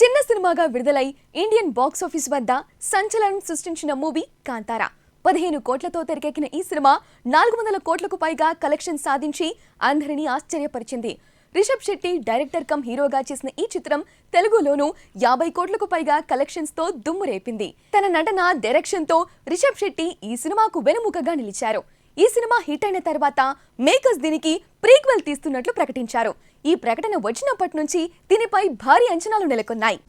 చిన్న సినిమాగా విడుదలై ఇండియన్ బాక్స్ ఆఫీస్ వద్ద సంచలనం సృష్టించిన మూవీ కాంతారా. పదిహేను కోట్లతో తెరకెక్కిన ఈ సినిమా నాలుగు వందల కోట్లకు పైగా కలెక్షన్ సాధించి అందరినీ ఆశ్చర్యపరిచింది. రిషబ్ శెట్టి డైరెక్టర్ కమ్ హీరోగా చేసిన ఈ చిత్రం తెలుగులోనూ యాభై కోట్లకు పైగా కలెక్షన్స్తో దుమ్ము రేపింది. తన నటన డైరెక్షన్తో రిషబ్ శెట్టి ఈ సినిమాకు వెనుముకగా నిలిచారు. ఈ సినిమా హిట్ అయిన తర్వాత మేకర్స్ దీనికి ప్రీక్వెల్ తీస్తున్నట్లు ప్రకటించారు. ఈ ప్రకటన వచ్చినప్పటి నుంచి దీనిపై భారీ అంచనాలు నెలకొన్నాయి.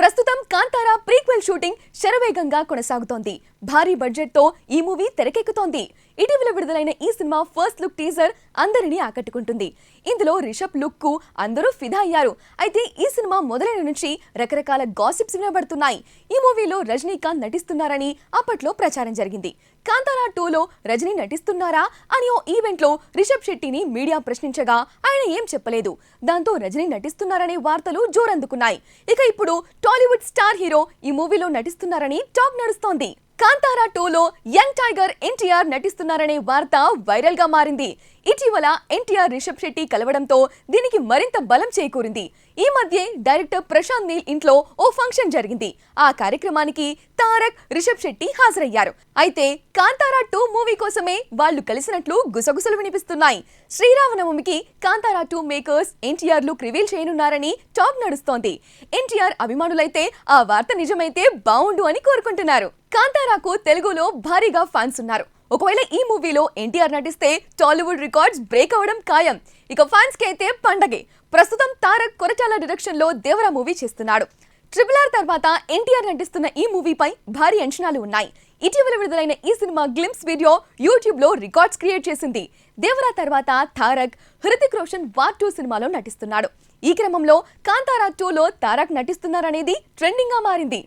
ప్రస్తుతం కాంతారా ప్రీక్వెల్ షూటింగ్ శరవేగంగా కొనసాగుతోంది. భారీ బడ్జెట్తో ఈ మూవీ తెరకెక్కుతోంది. ఇటీవల విడుదలైన ఈ సినిమా ఫస్ట్ లుక్ టీజర్ అందరినీ ఆకట్టుకుంటుంది. ఇందులో రిషబ్ లుక్కు అందరూ ఫిదా అయ్యారు. అయితే ఈ సినిమా మొదలైన నుంచి రకరకాల గాసిప్స్ వినబడుతున్నాయి. ఈ మూవీలో రజనీకాంత్ నటిస్తున్నారని అప్పట్లో ప్రచారం జరిగింది. కాంతారా టూలో రజనీ నటిస్తున్నారా అని ఓ ఈవెంట్లో రిషబ్ శెట్టిని మీడియా ప్రశ్నించగా ఆయన ఏం చెప్పలేదు. దాంతో రజనీ నటిస్తున్నారనే వార్తలు జోరందుకున్నాయి. ఇక ఇప్పుడు టాలీవుడ్ స్టార్ హీరో ఈ మూవీలో నటిస్తున్నారని టాక్ నడుస్తోంది. కాంతారా టూలో యంగ్ టైగర్ ఎన్టీఆర్ నటిస్తున్నారనే వార్త వైరల్గా మారింది. ఇటీవల ఎన్టీఆర్ రిషబ్ శెట్టి కలవడంతో దీనికి మరింత బలం చేకూరింది. ఈ మధ్య డైరెక్టర్ ప్రశాంత్ నీల్ ఇంట్లో ఓ ఫంక్షన్ జరిగింది. ఆ కార్యక్రమానికి తారక్ రిషబ్ శెట్టి హాజరయ్యారు. అయితే కాంతారా టూ మూవీ కోసమే వాళ్ళు కలిసినట్లు గుసగుసలు వినిపిస్తున్నాయి. శ్రీరామనవమికి కాంతారా టూ మేకర్స్ ఎన్టీఆర్లు రివీల్ చేయనున్నారని టాక్ నడుస్తోంది. ఎన్టీఆర్ అభిమానులైతే ఆ వార్త నిజమైతే బావుండు అని కోరుకుంటున్నారు. కాంతారాకు తెలుగులో భారీగా ఫ్యాన్స్ ఉన్నారు. ఒకవేళ ఈ మూవీలో ఎన్టీఆర్ నటిస్తే టాలీవుడ్ రికార్డ్స్ బ్రేక్ అవ్వడం ఖాయం. ఇక ఫ్యాన్స్కి అయితే పండగే. ప్రస్తుతం తారక్ కొరటాల డైరెక్షన్లో దేవరా మూవీ చేస్తున్నాడు. ట్రిపుల్ ఆర్ తర్వాత ఎన్టీఆర్ నటిస్తున్న ఈ మూవీపై భారీ అంచనాలు ఉన్నాయి. ఇటీవల విడుదలైన ఈ సినిమా గ్లిమ్స్ వీడియో యూట్యూబ్లో రికార్డ్స్ క్రియేట్ చేసింది. దేవరా తర్వాత తారక్ హృతిక్ రోషన్ వార్ టూ సినిమాలో నటిస్తున్నాడు. ఈ క్రమంలో కాంతారా టూలో తారక్ నటిస్తున్నారనేది ట్రెండింగ్గా మారింది.